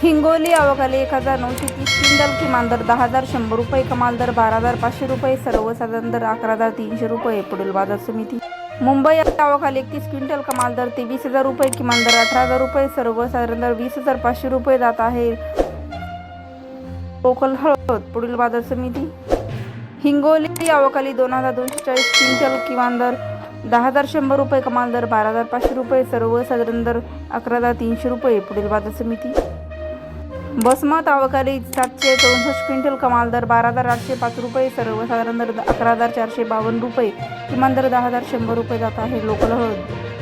हिंगोली अवकाली एक हजार नऊशे तीस क्विंटल किमान दर दहा हजार शंभर रुपये कमाल दर बारा हजार पाचशे रुपये सर्वसाधारण दर अकरा हजार तीनशे रुपये पुढील बाजार समिती. मुंबई अवकाली एकतीस क्विंटल कमाल दर तेवीस हजार रुपये किमान दर अठरा हजार रुपये सर्वसाधारण दर वीस हजार पाचशे रुपये जात आहे. लोकल हळद पुढील बाजार समिती. हिंगोली अवकाली दोन हजार दोनशे चाळीस क्विंटल किमान दर दहा हजार शंभर रुपये कमाल दर बारा हजार पाचशे रुपये सर्वसाधारण दर अकरा हजार तीनशे रुपये पुढील बाजार समिती. बसमत अवकाली सातशे चौसष्ट क्विंटल कमाल दर बारा हजार आठशे पाच रुपये सर्वसाधारण दर अकरा हजार चारशे बावन्न रुपये किमान दर दहा हजार शंभर रुपये जात आहे लोकल हळद